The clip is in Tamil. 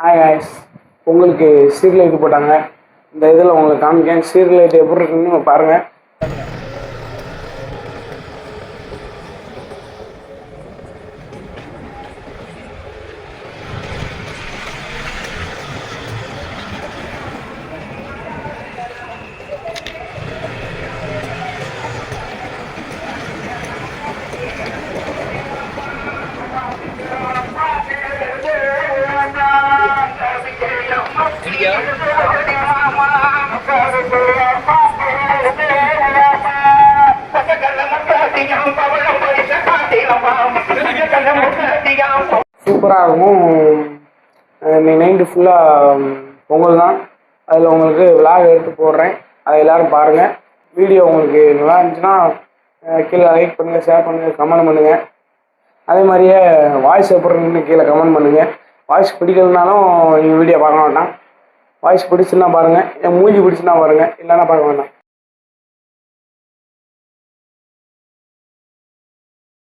ஹாய் ஆய்ஸ் உங்களுக்கு ஸ்ட்ரீட் போட்டாங்க. இந்த இதில் உங்களுக்கு காமிக்கேன் ஸ்ட்ரீட் லைட் எப்படி இருக்குன்னு பாருங்கள் சூப்பராக இருக்கும் இன்னைக்கு நைட்டு ஃபுல்லாக பொங்கல் தான். அதில் உங்களுக்கு விளாக் எடுத்து போடுறேன். அதை எல்லோரும் பாருங்கள் வீடியோ உங்களுக்கு நல்லா இருந்துச்சுன்னா கீழே லைக் பண்ணுங்கள் ஷேர் பண்ணுங்கள் கமெண்ட் பண்ணுங்கள் அதே மாதிரியே வாய்ஸ் எப்படி கீழே கமெண்ட் பண்ணுங்கள் வாய்ஸ் பிடிக்கலனாலும் நீங்கள் வீடியோ பார்க்க வேண்டாம். வாய்ஸ் பிடிச்சுன்னா பாருங்கள் என் மூஞ்சி பிடிச்சுன்னா பாருங்கள் இல்லைன்னா பார்க்க வேண்டாம்.